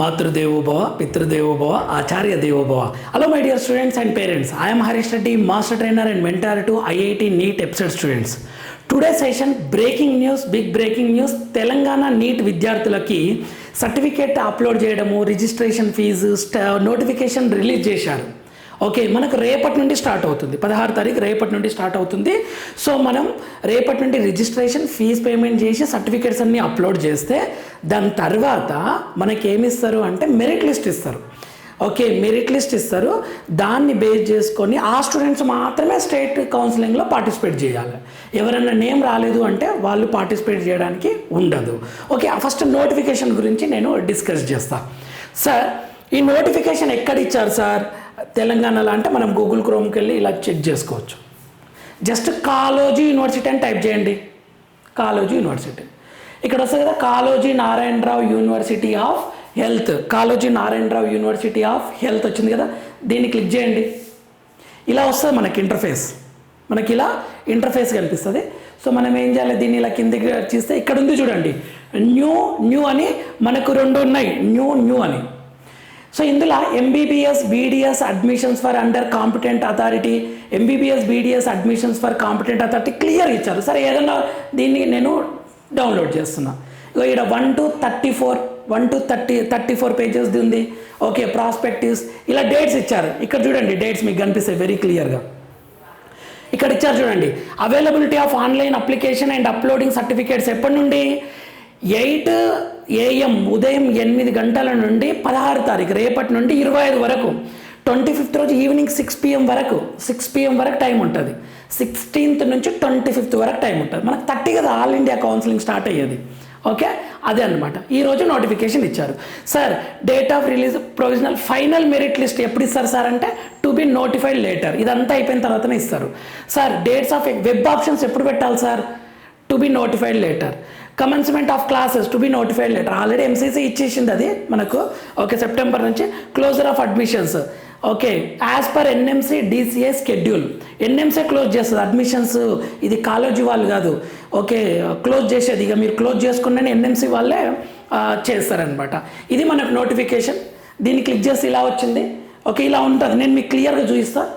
మాతృదేవోభవ పితృదేవోభవ ఆచార్య దేవోభవ hello my dear students and parents I'm Harish Reddy master trainer and mentor to IIT NEET episode students today session breaking news big breaking news Telangana NEET విద్యార్థులకి certificate upload చేయడము registration fee notification release చేశారు. Okay మనకు రేపటి నుండి start అవుతుంది. పదహారు తారీఖు రేపటి నుండి స్టార్ట్ అవుతుంది. సో మనం రేపటి నుండి రిజిస్ట్రేషన్ ఫీజ్ పేమెంట్ చేసి సర్టిఫికేట్స్ అన్నీ అప్లోడ్ చేస్తే దాని తర్వాత మనకి ఏమి ఇస్తారు అంటే మెరిట్ లిస్ట్ ఇస్తారు. ఓకే మెరిట్ లిస్ట్ ఇస్తారు. దాన్ని బేస్ చేసుకొని ఆ స్టూడెంట్స్ మాత్రమే స్టేట్ కౌన్సిలింగ్లో పార్టిసిపేట్ చేయాలి. ఎవరైనా నేమ్ రాలేదు అంటే వాళ్ళు పార్టిసిపేట్ చేయడానికి ఉండదు. ఓకే ఫస్ట్ నోటిఫికేషన్ గురించి నేను డిస్కస్ చేస్తాను సార్ ఈ నోటిఫికేషన్ ఎక్కడ ఇచ్చారు సార్ తెలంగాణలో అంటే మనం గూగుల్ క్రోమ్కి వెళ్ళి ఇలా చెక్ చేసుకోవచ్చు. జస్ట్ కాలోజీ యూనివర్సిటీ అని టైప్ చేయండి. కాలోజీ యూనివర్సిటీ ఇక్కడ వస్తుంది కదా Kaloji Narayanarao university of health Kaloji Narayanarao university of health వచ్చింది కదా దీన్ని క్లిక్ చేయండి. ఇలా వస్తుంది మనకి ఇంటర్ఫేస్ మనకి ఇలా ఇంటర్ఫేస్ కనిపిస్తుంది. సో మనం ఏం చేయాలి? దీన్ని ఇలా కిందకి చేస్తే ఇక్కడ ఉంది చూడండి. న్యూ న్యూ అని మనకు రెండు ఉన్నాయి. న్యూ న్యూ అని. సో ఇందులో MBBS BDS admissions for under competent authority MBBS BDS admissions for competent authority clear ఇచ్చారు. సరే ఏదన్నా దీన్ని నేను డౌన్లోడ్ చేస్తున్నా. ఇక ఇక్కడ one two thirty four one two thirty thirty four పేజెస్ది ఉంది. ఓకే ప్రాస్పెక్టివ్స్ ఇలా డేట్స్ ఇచ్చారు. ఇక్కడ చూడండి డేట్స్ మీకు కనిపిస్తాయి వెరీ క్లియర్గా ఇక్కడ ఇచ్చారు చూడండి availability of online application and uploading certificates ఎప్పటి నుండి? ఎయిట్ ఏఎం ఉదయం ఎనిమిది గంటల నుండి పదహారు తారీఖు రేపటి నుండి ఇరవై ఐదు వరకు ట్వంటీ ఫిఫ్త్ రోజు ఈవినింగ్ సిక్స్ పిఎం వరకు సిక్స్ పిఎం వరకు టైం ఉంటుంది. సిక్స్టీన్త్ నుంచి ట్వంటీ ఫిఫ్త్ వరకు టైం ఉంటుంది. మనకు థర్టీ కదా ఆల్ ఇండియా కౌన్సిలింగ్ స్టార్ట్ అయ్యేది. ఓకే? అదే అనమాట ఈరోజు నోటిఫికేషన్ ఇచ్చారు. Sir date of release provisional final merit list ఎప్పుడు ఇస్తారు సార్ అంటే టు బి నోటిఫైడ్ లేటర్. ఇదంతా అయిపోయిన తర్వాతనే ఇస్తారు. Sir dates of web options ఎప్పుడు పెట్టాలి sir? To be notified later. Commencement of classes to be notified letter already MCC ఇచ్చేసింది అది మనకు. ఓకే సెప్టెంబర్ నుంచి closure of admissions okay as per NMC DCA schedule NMC close చేస్తుంది. Admissions ఇది college వాళ్ళు కాదు. ఓకే క్లోజ్ చేసేది. ఇక మీరు క్లోజ్ చేసుకున్న ఎన్ఎంసీ వాళ్ళే చేస్తారనమాట ఇది మనకు నోటిఫికేషన్ దీన్ని క్లిక్ చేసి ఇలా వచ్చింది. ఓకే ఇలా ఉంటుంది. నేను మీకు క్లియర్గా చూపిస్తాను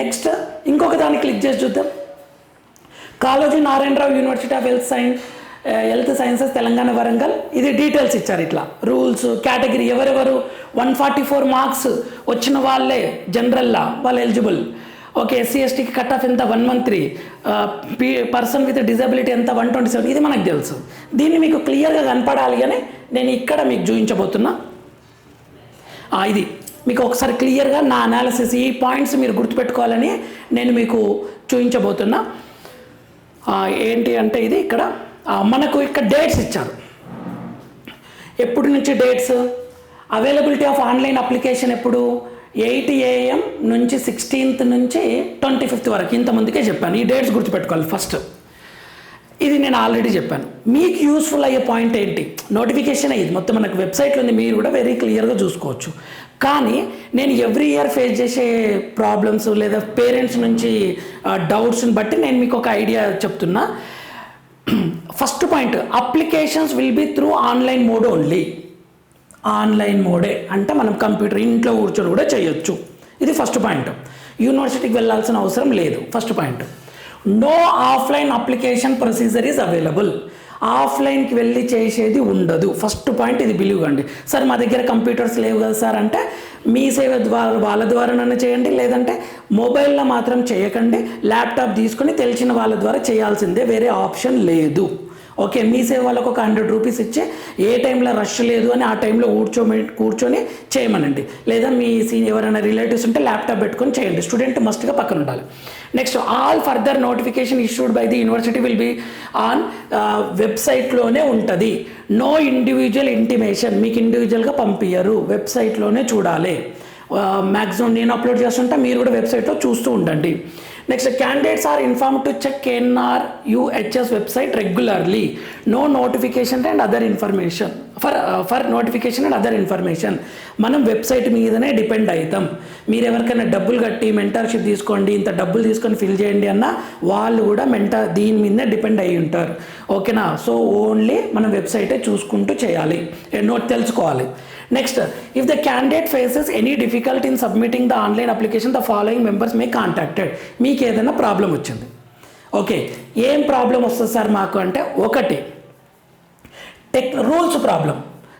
నెక్స్ట్ ఇంకొక దాన్ని క్లిక్ చేసి చూద్దాం. Kaloji Narayanarao university of health science health sciences Telangana Warangal ఇది డీటెయిల్స్ ఇచ్చారు ఇట్లా. రూల్స్ కేటగిరీ ఎవరెవరు వన్ ఫార్టీ ఫోర్ మార్క్స్ వచ్చిన వాళ్ళే జనరల్లా వాళ్ళు ఎలిజిబుల్ ఓకే ఎస్సీ ఎస్టీకి కట్ ఆఫ్ ఎంత? One month three P person with disability ఎంత? వన్ ట్వంటీ సెవెన్ ఇది మనకు తెలుసు. దీన్ని మీకు క్లియర్గా కనపడాలి అని నేను ఇక్కడ మీకు చూపించబోతున్నా. ఇది. మీకు ఒకసారి క్లియర్గా నా అనాలిసిస్ ఈ పాయింట్స్ మీరు గుర్తుపెట్టుకోవాలని నేను మీకు చూపించబోతున్నా. ఏంటి అంటే ఇది ఇక్కడ. మనకు ఇక్కడ డేట్స్ ఇచ్చారు. ఎప్పటి నుంచి dates availability of online application ఎప్పుడు? ఎయిట్ ఏఎం నుంచి సిక్స్టీన్త్ నుంచి ట్వంటీ ఫిఫ్త్ వరకు. ఇంతమందికే చెప్పాను. ఈ డేట్స్ గుర్తుపెట్టుకోవాలి ఫస్ట్ ఇది నేను ఆల్రెడీ చెప్పాను. మీకు యూస్ఫుల్ అయ్యే పాయింట్ ఏంటి? నోటిఫికేషన్ అయ్యింది. మొత్తం మనకు వెబ్సైట్లో ఉంది మీరు కూడా వెరీ క్లియర్గా చూసుకోవచ్చు. కానీ నేను ఎవ్రీ ఇయర్ ఫేస్ చేసే ప్రాబ్లమ్స్ లేదా పేరెంట్స్ నుంచి డౌట్స్ని బట్టి నేను మీకు ఒక ఐడియా చెప్తున్నా. First point applications will be through online mode only online మోడే అంటే మనం కంప్యూటర్ ఇంట్లో కూర్చొని కూడా చేయొచ్చు. ఇది ఫస్ట్ పాయింట్ యూనివర్సిటీకి వెళ్ళాల్సిన అవసరం లేదు. First point no offline application procedure is available ఆఫ్లైన్కి వెళ్ళి చేసేది ఉండదు. ఫస్ట్ పాయింట్ ఇది బిలీవ్ అండి సార్ మా దగ్గర కంప్యూటర్స్ లేవు కదా సార్ అంటే మీ సేవ ద్వారా వాళ్ళ ద్వారానైనా చేయండి లేదంటే మొబైల్లో మాత్రం చేయకండి ల్యాప్టాప్ తీసుకొని తెలిసిన వాళ్ళ ద్వారా చేయాల్సిందే వేరే ఆప్షన్ లేదు. ఓకే మీ సేవ వాళ్ళకు ఒక హండ్రెడ్ రూపీస్ ఇచ్చి ఏ టైంలో రష్ లేదు అని ఆ టైంలో కూర్చోమే కూర్చొని చేయమనండి. లేదా మీ సీనియర్ ఎవరైనా రిలేటివ్స్ ఉంటే ల్యాప్టాప్ పెట్టుకొని చేయండి. స్టూడెంట్ మస్ట్గా పక్కన ఉండాలి. Next all further notification issued by the university will be on వెబ్సైట్లోనే ఉంటుంది. నో ఇండివిజువల్ ఇంటిమేషన్ మీకు ఇండివిజువల్గా పంపించరు వెబ్సైట్లోనే చూడాలి. మ్యాక్సిమం నేను అప్లోడ్ చేస్తుంటే మీరు కూడా వెబ్సైట్లో చూస్తూ ఉండండి. Next candidates are inform to check NR UHS website regularly no notification and other information for for notification and other information మనం వెబ్సైట్ మీదనే డిపెండ్ అవుతాం మీరు ఎవరికైనా డబ్బులు కట్టి మెంటర్షిప్ తీసుకోండి ఇంత డబ్బులు తీసుకొని ఫిల్ చేయండి అన్న వాళ్ళు కూడా మెంటర్ దీని మీదనే డిపెండ్ అయి ఉంటారు. ఓకేనా సో ఓన్లీ మనం వెబ్సైటే చూసుకుంటూ చేయాలి. Eh, నోట్ తెలుసుకోవాలి. Next if the candidate faces any difficult in submitting the online application the following members may contacted మీకు ఏదైనా ప్రాబ్లం వచ్చింది. ఓకే ఏం ప్రాబ్లం వస్తుంది సార్ మాకు అంటే ఒకటి టెక్ రూల్స్ ప్రాబ్లం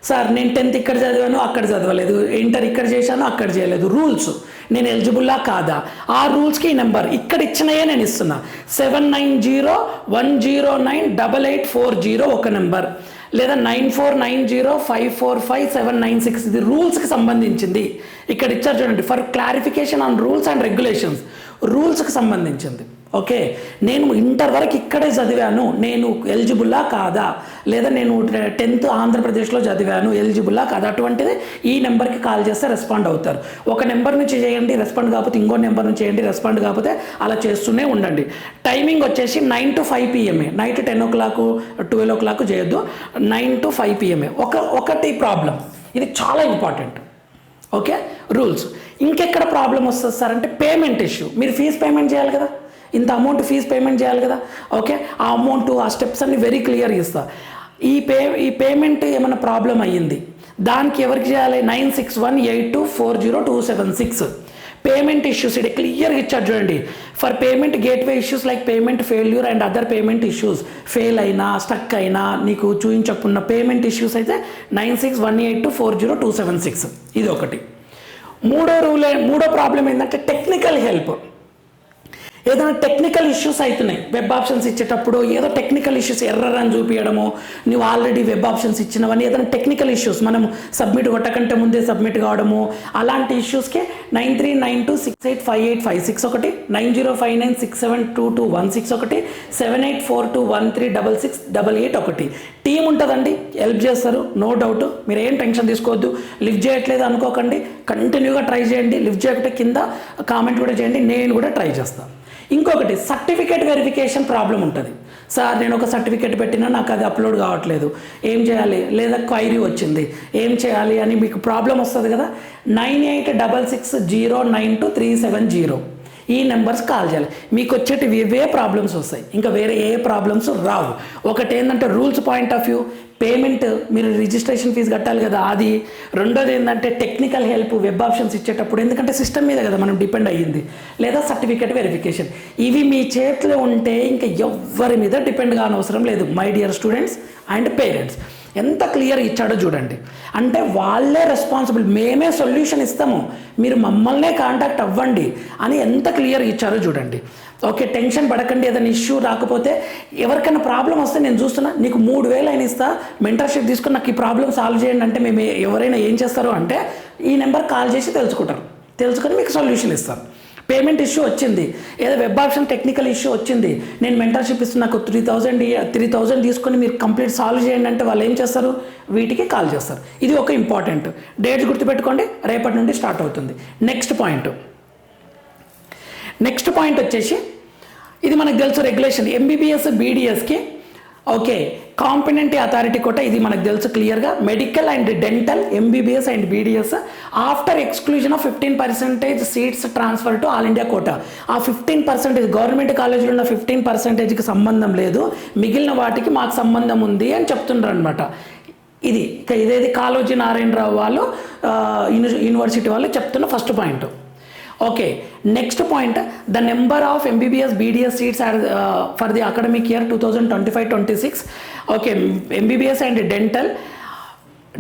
సార్ నేను టెన్త్ ఇక్కడ చదివాను అక్కడ చదవలేదు. ఇంటర్ ఇక్కడ చేశాను అక్కడ చేయలేదు. రూల్స్ నేను ఎలిజిబుల్లా కాదా? ఆ రూల్స్కి ఈ నెంబర్ ఇక్కడ ఇచ్చినయే నేను ఇస్తున్నా. Seven nine zero one zero nine double eight four zero ఒక నెంబర్ లేదా nine four nine zero five four five seven nine six ఇది రూల్స్కి సంబంధించింది. ఇక్కడ ఇచ్చారు చూడండి for clarification on rules and regulations. రూల్స్కి సంబంధించింది. ఓకే నేను ఇంటర్ వరకు ఇక్కడే చదివాను. నేను ఎలిజిబుల్లా కాదా? లేదా నేను టెన్త్ ఆంధ్రప్రదేశ్లో చదివాను ఎలిజిబుల్లా కాదా? అటువంటిది ఈ నెంబర్కి కాల్ చేస్తే రెస్పాండ్ అవుతారు. ఒక నెంబర్ నుంచి చేయండి రెస్పాండ్ కాకపోతే ఇంకో నెంబర్ నుంచి చేయండి రెస్పాండ్ కాకపోతే అలా చేస్తూనే ఉండండి. టైమింగ్ వచ్చేసి nine to five PMA. Night ten o'clock twelve o'clock చేయొద్దు. Nine to five PMA. ఒక ఒకటి ప్రాబ్లం. ఇది చాలా ఇంపార్టెంట్. ఓకే? రూల్స్. ఇంకెక్కడ ప్రాబ్లం వస్తుంది సార్? అంటే పేమెంట్ ఇష్యూ. మీరు ఫీజు పేమెంట్ చేయాలి కదా? ఇంత అమౌంట్ ఫీజు పేమెంట్ చేయాలి కదా. ఓకే ఆ అమౌంట్ ఆ స్టెప్స్ అన్ని వెరీ క్లియర్ ఇస్తా ఈ పే ఈ పేమెంట్ ఏమైనా ప్రాబ్లం అయ్యింది? దానికి ఎవరికి చేయాలి? Nine six one eight two four zero two seven six payment issues ఇది క్లియర్గా ఇచ్చారు చూడండి. For payment gateway issues like payment failure and other payment issues fail అయినా స్టక్ అయినా నీకు చూపించకున్న పేమెంట్ ఇష్యూస్ అయితే nine six one eight two four zero two seven six ఇది ఒకటి. మూడో రూల్ మూడో ప్రాబ్లం ఏంటంటే టెక్నికల్ హెల్ప్ ఏదైనా టెక్నికల్ ఇష్యూస్ అవుతున్నాయి వెబ్ ఆప్షన్స్ ఇచ్చేటప్పుడు ఏదో టెక్నికల్ ఇష్యూస్ ఎర్రర్ అని చూపించడము నువ్వు ఆల్రెడీ వెబ్ ఆప్షన్స్ ఇచ్చినవని ఏదైనా టెక్నికల్ ఇష్యూస్ మనం సబ్మిట్ కొట్టకంటే ముందే సబ్మిట్ కావడము అలాంటి ఇష్యూస్కి nine three nine two six eight five eight five six ఒకటి nine zero five nine six seven two two one six ఒకటి seven eight four two one three double six double eight ఒకటి. Team ఉంటుందండి help చేస్తారు no doubt మీరు ఏం tension తీసుకోవద్దు. Lift చేయట్లేదు అనుకోకండి కంటిన్యూగా ట్రై చేయండి. లిఫ్ట్ చేయకపోతే కింద కామెంట్ కూడా చేయండి నేను కూడా ట్రై చేస్తాను. ఇంకొకటి సర్టిఫికేట్ వెరిఫికేషన్ ప్రాబ్లం ఉంటుంది. సార్ నేను ఒక సర్టిఫికేట్ పెట్టినా నాకు అది అప్లోడ్ కావట్లేదు. ఏం చేయాలి? లేదా క్వైరీ వచ్చింది. ఏం చేయాలి అని మీకు ప్రాబ్లం వస్తుంది కదా? Nine eight double six zero nine two three seven zero ఈ నెంబర్స్ కాల్ చేయాలి. మీకు వచ్చేటివి ఇవే ప్రాబ్లమ్స్ వస్తాయి. ఇంకా వేరే ఏ ప్రాబ్లమ్స్ రావు. ఒకటి ఏంటంటే rules point of view payment మీరు రిజిస్ట్రేషన్ ఫీజు కట్టాలి కదా. అది రెండోది ఏంటంటే టెక్నికల్ హెల్ప్ వెబ్ ఆప్షన్స్ ఇచ్చేటప్పుడు. ఎందుకంటే సిస్టమ్ మీద కదా మనం డిపెండ్ అయ్యింది. లేదా సర్టిఫికేట్ వెరిఫికేషన్ ఇవి మీ చేతిలో ఉంటే ఇంకా ఎవ్వరి మీద డిపెండ్ కానవసరం లేదు. My dear students and parents ఎంత క్లియర్ ఇచ్చాడో చూడండి. అంటే వాళ్ళే రెస్పాన్సిబుల్ మేమే సొల్యూషన్ ఇస్తాము. మీరు మమ్మల్నే కాంటాక్ట్ అవ్వండి అని ఎంత క్లియర్ ఇచ్చారో చూడండి. ఓకే టెన్షన్ పడకండి ఏదైనా ఇష్యూ రాకపోతే ఎవరికైనా ప్రాబ్లం వస్తే నేను చూస్తున్నా. నీకు మూడు వేలు అయినా ఇస్తా మెంటర్షిప్ తీసుకుని నాకు ఈ ప్రాబ్లం సాల్వ్ చేయండి అంటే మేము ఎవరైనా ఏం చేస్తారు అంటే ఈ నెంబర్ కాల్ చేసి తెలుసుకుంటారు. తెలుసుకొని మీకు సొల్యూషన్ ఇస్తారు. పేమెంట్ ఇష్యూ వచ్చింది. ఏదో వెబ్ ఆప్షన్ టెక్నికల్ ఇష్యూ వచ్చింది. నేను మెంటర్షిప్ ఇస్తున్నా నాకు త్రీ థౌజండ్ త్రీ థౌజండ్ తీసుకొని మీరు కంప్లీట్ సాల్వ్ చేయండి అంటే వాళ్ళు ఏం చేస్తారు? వీటికి కాల్ చేస్తారు. ఇది ఒక ఇంపార్టెంట్. డేట్స్ గుర్తుపెట్టుకోండి. రేపటి నుండి స్టార్ట్ అవుతుంది. Next point. నెక్స్ట్ పాయింట్ వచ్చేసి ఇది మనకు తెలుసు రెగ్యులేషన్ ఎంబీబీఎస్ బీడీఎస్కి ఓకే కాంపినెంట్ అథారిటీ కోట ఇది మనకు తెలుసు క్లియర్గా. Medical and dental MBBS and BDS after exclusion of fifteen percentage seats transfer to all India quota ఆ ఫిఫ్టీన్ పర్సెంటేజ్ గవర్నమెంట్ కాలేజీలో ఉన్న ఫిఫ్టీన్ పర్సెంటేజ్కి సంబంధం లేదు. మిగిలిన వాటికి మాకు సంబంధం ఉంది అని చెప్తున్నారు అనమాట ఇది ఇదేది కాలోజీ నారాయణరావు వాళ్ళు యూనివర్సిటీ వాళ్ళు చెప్తున్న first point okay next point the number of MBBS BDS seats are for the academic year two thousand twenty five twenty six okay MBBS and dental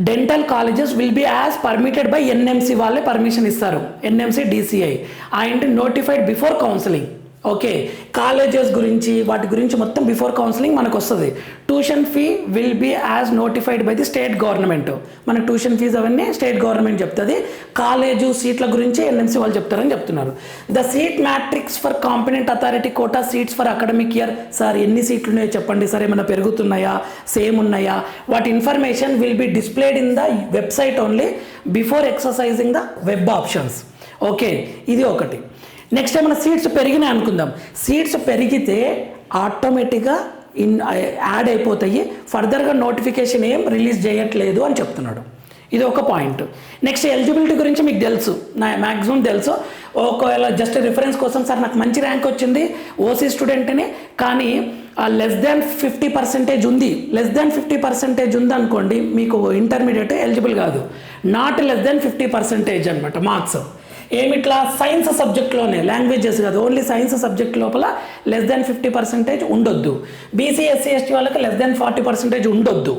dental colleges will be as permitted by NMC వాళ్ళే permission ఇస్తారు. NMC DCI and notified before counselling okay colleges గురించి వాటి గురించి మొత్తం before counselling మనకు వస్తుంది tuition fee will be as notified by the state government మన tuition fee అవన్నీ స్టేట్ గవర్నమెంట్ చెప్తుంది. కాలేజు సీట్ల గురించి ఎన్ఎంసీ వాళ్ళు చెప్తారని చెప్తున్నారు. The seat matrix for competent authority quota seats for academic year sir ఎన్ని సీట్లు ఉన్నాయో చెప్పండి. సార్ ఏమైనా పెరుగుతున్నాయా? సేమ్ ఉన్నాయా? వాటి information will be displayed in the website only before exercising the web options okay ఇది ఒకటి. నెక్స్ట్ ఏమైనా సీట్స్ పెరిగినాయి అనుకుందాం. సీట్స్ పెరిగితే ఆటోమేటిక్గా ఇన్ యాడ్ అయిపోతాయి. ఫర్దర్గా నోటిఫికేషన్ ఏం రిలీజ్ చేయట్లేదు అని చెప్తున్నాడు. ఇది ఒక పాయింట్ నెక్స్ట్ ఎలిజిబిలిటీ గురించి మీకు తెలుసు. నా మ్యాక్సిమం తెలుసు. ఒకవేళ జస్ట్ రిఫరెన్స్ కోసం సార్ నాకు మంచి ర్యాంక్ వచ్చింది. ఓసీ స్టూడెంట్ని కానీ లెస్ దాన్ ఫిఫ్టీ పర్సెంటేజ్ ఉంది. లెస్ దాన్ ఫిఫ్టీ పర్సెంటేజ్ ఉంది అనుకోండి మీకు ఇంటర్మీడియట్ ఎలిజిబుల్ కాదు. Not less than fifty percentage అనమాట మార్క్స్ ఏమిట్లా సైన్స్ సబ్జెక్ట్లోనే లాంగ్వేజెస్ కాదు ఓన్లీ సైన్స్ సబ్జెక్ట్ లోపల లెస్ దెన్ ఫిఫ్టీ పర్సెంటేజ్ ఉండొద్దు. బీసీ ఎస్సీ ఎస్టీ వాళ్ళకి లెస్ దెన్ ఫార్టీ పర్సెంటేజ్ ఉండొద్దు.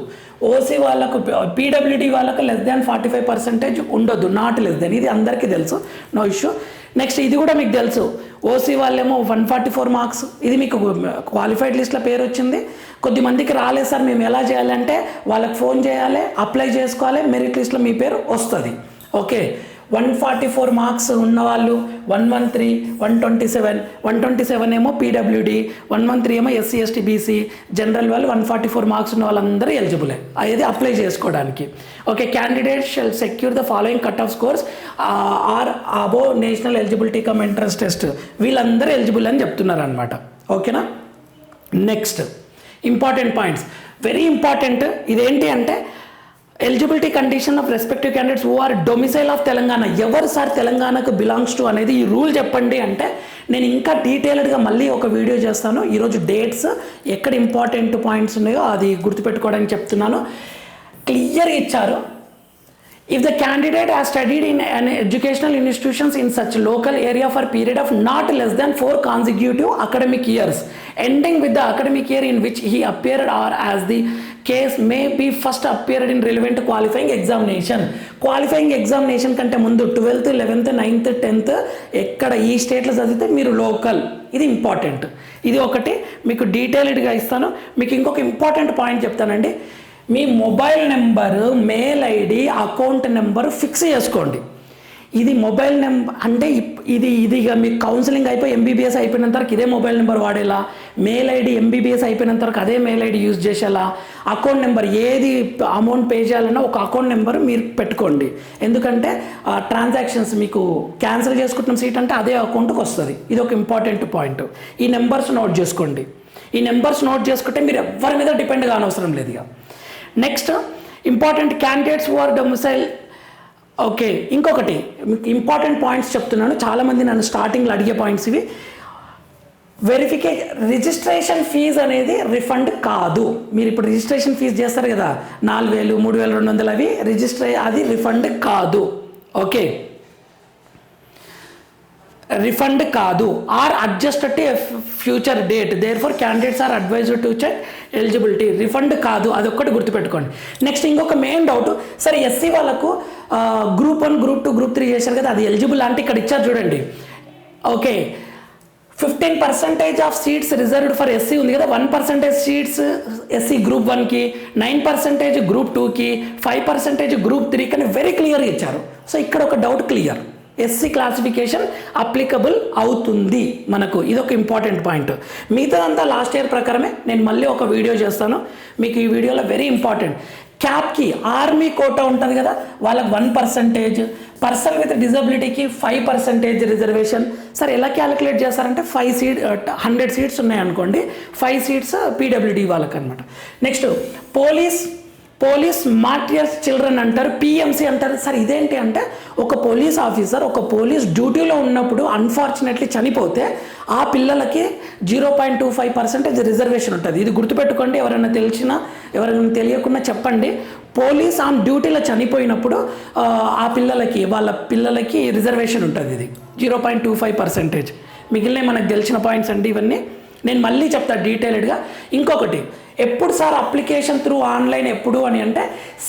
ఓసీ వాళ్ళకు పీడబ్ల్యూడీ వాళ్ళకు less than forty five percentage ఉండొద్దు. నాట్ లెస్ దాన్ ఇది అందరికీ తెలుసు. నో ఇష్యూ నెక్స్ట్ ఇది కూడా మీకు తెలుసు. ఓసీ వాళ్ళేమో వన్ ఫార్టీ ఫోర్ మార్క్స్ ఇది మీకు క్వాలిఫైడ్ లిస్ట్లో పేరు వచ్చింది. కొద్ది మందికి రాలేదు సార్. మేము ఎలా చేయాలంటే వాళ్ళకి ఫోన్ చేయాలి అప్లై చేసుకోవాలి మెరిట్ లిస్ట్లో మీ పేరు వస్తుంది. Okay one forty four marks ఉన్నవాళ్ళు one one three one twenty seven one twenty seven ఏమో పీడబ్ల్యూడి వన్ వన్ త్రీ ఏమో ఎస్సీ ఎస్టీ బీసీ జనరల్ వాళ్ళు వన్ ఫార్టీ ఫోర్ మార్క్స్ ఉన్న వాళ్ళందరూ ఎలిజిబులే. అది అప్లై చేసుకోవడానికి. Okay candidate shall secure the following cut off scores are above national eligibility cum entrance test. వీళ్ళందరూ eligible అని చెప్తున్నారు అనమాట ఓకేనా? Next important points. Very important ఇదేంటి అంటే eligibility condition of respective candidates O R domicile of Telangana ఎవరు sir తెలంగాణకు belongs to అనేది ఈ రూల్ చెప్పండి అంటే నేను ఇంకా డీటెయిల్డ్గా మళ్ళీ ఒక వీడియో చేస్తాను. ఈరోజు డేట్స్ ఎక్కడ ఇంపార్టెంట్ పాయింట్స్ ఉన్నాయో అది గుర్తుపెట్టుకోవడానికి చెప్తున్నాను. క్లియర్గా ఇచ్చారు. If the candidate has studied in an educational institutions in such local area for period of not less than four consecutive academic years ending with the academic year in which he appeared or as the case may be first appeared in relevant qualifying examination qualifying examination కంటే ముందు twelfth eleventh ninth tenth ఎక్కడ ఈ స్టేట్లో చదివితే మీరు local ఇది important ఇది ఒకటి. మీకు డీటెయిల్డ్గా ఇస్తాను. మీకు ఇంకొక ఇంపార్టెంట్ పాయింట్ చెప్తానండి. మీ mobile number mail ID account number fix చేసుకోండి. ఇది మొబైల్ నెంబర్ అంటే ఇది ఇది ఇక మీకు కౌన్సిలింగ్ అయిపోయి ఎంబీబీఎస్ అయిపోయినంత వరకు ఇదే మొబైల్ నెంబర్ వాడేలా? మెయిల్ ఐడి ఎంబీబీఎస్ అయిపోయినంత వరకు అదే మెయిల్ ఐడి యూజ్ చేసేలా? అకౌంట్ నెంబర్ ఏది అమౌంట్ పే చేయాలన్నా ఒక అకౌంట్ నెంబర్ మీరు పెట్టుకోండి. ఎందుకంటే ట్రాన్సాక్షన్స్ మీకు క్యాన్సిల్ చేసుకుంటున్న సీట్ అంటే అదే అకౌంట్కి వస్తుంది. ఇది ఒక ఇంపార్టెంట్ పాయింట్ ఈ నెంబర్స్ నోట్ చేసుకోండి. ఈ నెంబర్స్ నోట్ చేసుకుంటే మీరు ఎవరి మీద డిపెండ్ కానవసరం లేదు ఇక. Next important candidates who are domicile okay ఇంకొకటి. ఇంపార్టెంట్ పాయింట్స్ చెప్తున్నాను. చాలామంది నన్ను స్టార్టింగ్లో అడిగే పాయింట్స్ ఇవి. వెరిఫికే రిజిస్ట్రేషన్ ఫీజ్ అనేది రిఫండ్ కాదు. మీరు ఇప్పుడు రిజిస్ట్రేషన్ ఫీజు చేస్తారు కదా నాలుగు వేలు మూడు వేలు రెండు వందలు అవి రిజిస్ట్రే అది రిఫండ్ కాదు. ఓకే. రిఫండ్ కాదు. Or adjust to future date therefore candidates are advised to check eligibility refund కాదు. అది ఒక్కటి గుర్తుపెట్టుకోండి. నెక్స్ట్ ఇంకొక మెయిన్ డౌట్ సరే ఎస్సీ వాళ్ళకు group one group two group three చేశారు కదా అది ఎలిజిబుల్ అంటే ఇక్కడ ఇచ్చారు చూడండి. Okay fifteen percentage of seats reserved for SC ఉంది కదా one percentage seats SC group వన్కి నైన్ పర్సెంటేజ్ గ్రూప్ టూకి ఫైవ్ పర్సెంటేజ్ గ్రూప్ త్రీకి అని వెరీ క్లియర్గా ఇచ్చారు. సో ఇక్కడ ఒక doubt clear SC classification applicable అవుతుంది మనకు. ఇది ఒక ఇంపార్టెంట్ పాయింట్ మిగతాదంతా లాస్ట్ ఇయర్ ప్రకారమే నేను మళ్ళీ ఒక వీడియో చేస్తాను. మీకు ఈ వీడియోలో వెరీ ఇంపార్టెంట్ క్యాప్కి ఆర్మీ కోటా ఉంటుంది కదా వాళ్ళకి వన్ పర్సంటేజ్ పర్సన్ విత్ డిజబిలిటీకి ఫైవ్ పర్సెంటేజ్ రిజర్వేషన్ సార్ ఎలా క్యాలిక్యులేట్ చేస్తారంటే ఫైవ్ సీట్ హండ్రెడ్ సీట్స్ ఉన్నాయనుకోండి. ఫైవ్ సీట్స్ పీడబ్ల్యూడి వాళ్ళకి అనమాట next police police martyrs children అంటారు పిఎంసీ అంటారు. సార్ ఇదేంటి అంటే ఒక పోలీస్ ఆఫీసర్ ఒక పోలీస్ డ్యూటీలో ఉన్నప్పుడు అన్ఫార్చునేట్లీ చనిపోతే ఆ పిల్లలకి zero point two five percentage reservation ఉంటుంది. ఇది గుర్తుపెట్టుకోండి ఎవరైనా తెలిసినా ఎవరైనా తెలియకుండా చెప్పండి. పోలీస్ ఆన్ డ్యూటీలో చనిపోయినప్పుడు ఆ, ఆ పిల్లలకి వాళ్ళ పిల్లలకి రిజర్వేషన్ ఉంటుంది ఇది. Zero point two five percentage. మిగిలిన మనకు తెలిసిన పాయింట్స్ అండి ఇవన్నీ. నేను మళ్ళీ చెప్తా డీటెయిల్డ్గా. ఇంకొకటి ఎప్పుడు సార్ అప్లికేషన్ త్రూ ఆన్లైన్ ఎప్పుడు అని అంటే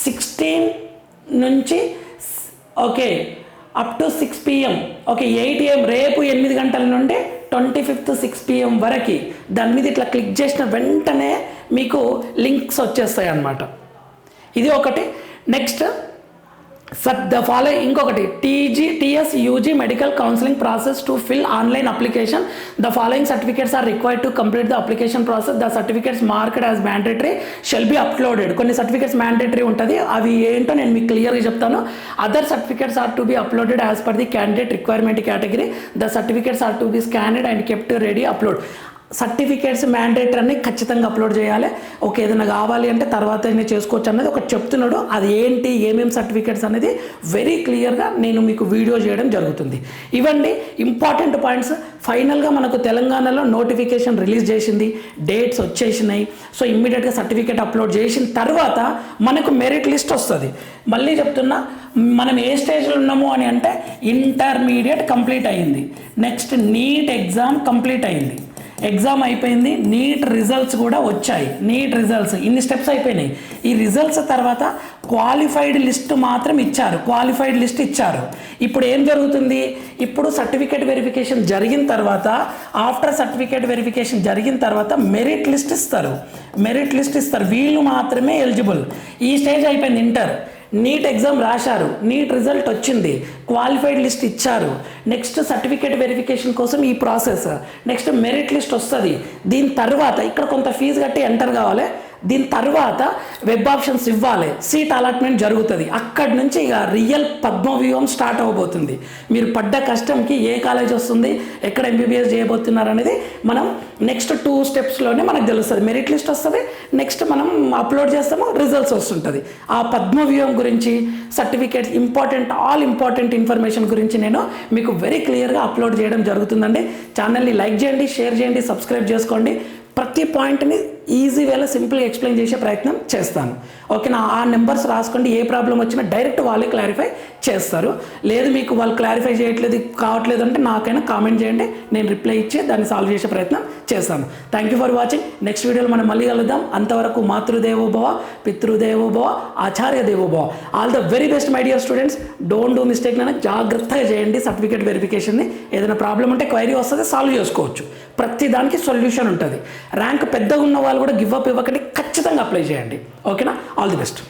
సిక్స్టీన్ నుంచి okay up to six PM okay eight AM రేపు ఎనిమిది గంటల నుండి ట్వంటీ ఫిఫ్త్ సిక్స్ పిఎం వరకు. దాని మీద ఇట్లా క్లిక్ చేసిన వెంటనే మీకు లింక్స్ వచ్చేస్తాయి అన్నమాట ఇది ఒకటి. నెక్స్ట్ ఫర్ ద ఫాలో ఇంకొకటి TG TS UG medical counselling process to fill online application the following certificates are required to complete the application process the certificates marked as mandatory shall be uploaded కొన్ని certificates mandatory ఉంటుంది. అవి ఏంటో నేను మీకు క్లియర్గా చెప్తాను. Other certificates are to be uploaded as per the candidate requirement category the certificates are to be scanned and kept ready upload certificates mandate అన్ని ఖచ్చితంగా అప్లోడ్ చేయాలి. ఓకే ఏదైనా కావాలి అంటే తర్వాత నేను చేసుకోవచ్చు అనేది ఒకటి చెప్తున్నాడు. అది ఏంటి ఏమేమి సర్టిఫికేట్స్ అనేది వెరీ క్లియర్గా నేను మీకు వీడియో చేయడం జరుగుతుంది. ఇవండి ఇంపార్టెంట్ పాయింట్స్ ఫైనల్గా మనకు తెలంగాణలో నోటిఫికేషన్ రిలీజ్ చేసింది. డేట్స్ వచ్చేసినాయి. సో ఇమ్మీడియట్గా సర్టిఫికేట్ అప్లోడ్ చేసిన తర్వాత మనకు మెరిట్ లిస్ట్ వస్తుంది. మళ్ళీ చెప్తున్నా మనం ఏ స్టేజ్లో ఉన్నాము అని అంటే ఇంటర్మీడియట్ కంప్లీట్ అయింది. నెక్స్ట్ నీట్ ఎగ్జామ్ కంప్లీట్ అయింది. ఎగ్జామ్ అయిపోయింది నీట్ రిజల్ట్స్ కూడా వచ్చాయి. నీట్ రిజల్ట్స్ ఇన్ని స్టెప్స్ అయిపోయినాయి. ఈ రిజల్ట్స్ తర్వాత క్వాలిఫైడ్ లిస్ట్ మాత్రం ఇచ్చారు. క్వాలిఫైడ్ లిస్ట్ ఇచ్చారు. ఇప్పుడు ఏం జరుగుతుంది? ఇప్పుడు సర్టిఫికేట్ వెరిఫికేషన్ జరిగిన తర్వాత ఆఫ్టర్ సర్టిఫికేట్ వెరిఫికేషన్ జరిగిన తర్వాత మెరిట్ లిస్ట్ ఇస్తారు. మెరిట్ లిస్ట్ ఇస్తారు. వీళ్ళు మాత్రమే ఎలిజిబుల్ ఈ స్టేజ్ అయిపోయింది ఇంటర్ నీట్ ఎగ్జామ్ రాశారు. నీట్ రిజల్ట్ వచ్చింది. క్వాలిఫైడ్ లిస్ట్ ఇచ్చారు. నెక్స్ట్ సర్టిఫికేట్ వెరిఫికేషన్ కోసం ఈ ప్రాసెస్. నెక్స్ట్ మెరిట్ లిస్ట్ వస్తుంది. దీని తర్వాత ఇక్కడ కొంత ఫీజు కట్టి ఎంటర్ కావాలి. దీని తర్వాత వెబ్ ఆప్షన్స్ ఇవ్వాలి. సీట్ అలాట్మెంట్ జరుగుతుంది. అక్కడి నుంచి ఇక రియల్ పద్మవ్యూహం స్టార్ట్ అవ్వబోతుంది. మీరు పడ్డ కష్టంకి ఏ కాలేజ్ వస్తుంది ఎక్కడ ఎంబీబీఎస్ చేయబోతున్నారు అనేది మనం నెక్స్ట్ టూ స్టెప్స్లోనే మనకు తెలుస్తుంది. మెరిట్ లిస్ట్ వస్తుంది నెక్స్ట్ మనం అప్లోడ్ చేస్తాము రిజల్ట్స్ వస్తుంటుంది. ఆ పద్మవ్యూహం గురించి certificates important all important information గురించి నేను మీకు వెరీ క్లియర్గా అప్లోడ్ చేయడం జరుగుతుందండి. ఛానల్ని లైక్ చేయండి షేర్ చేయండి సబ్స్క్రైబ్ చేసుకోండి. ప్రతి పాయింట్ని ఈజీ వేలో సింపుల్గా ఎక్స్ప్లెయిన్ చేసే ప్రయత్నం చేస్తాను. ఓకేనా? ఆ నెంబర్స్ రాసుకోండి. ఏ ప్రాబ్లం వచ్చినా డైరెక్ట్ వాళ్ళే క్లారిఫై చేస్తారు. లేదు మీకు వాళ్ళు క్లారిఫై చేయట్లేదు కావట్లేదు అంటే నాకైనా కామెంట్ చేయండి. నేను రిప్లై ఇచ్చి దాన్ని సాల్వ్ చేసే ప్రయత్నం చేస్తాను. Thank you for watching next వీడియోలో మనం మళ్ళీ కలుద్దాం. అంతవరకు మాతృదేవోభవ పితృదేవోభవ ఆచార్య దేవోభవ. All the very best my dear students don't do mistake నన్ను. జాగ్రత్తగా చేయండి. సర్టిఫికేట్ వెరిఫికేషన్ని ఏదైనా ప్రాబ్లం ఉంటే క్వైరీ వస్తుంది సాల్వ్ చేసుకోవచ్చు. ప్రతి దానికి సొల్యూషన్ ఉంటుంది. ర్యాంక్ పెద్దగా ఉన్న వాళ్ళు కూడా గివ్ అప్ ఇవ్వకండి ఖచ్చితంగా అప్లై చేయండి. ఓకేనా ఆల్ ది బెస్ట్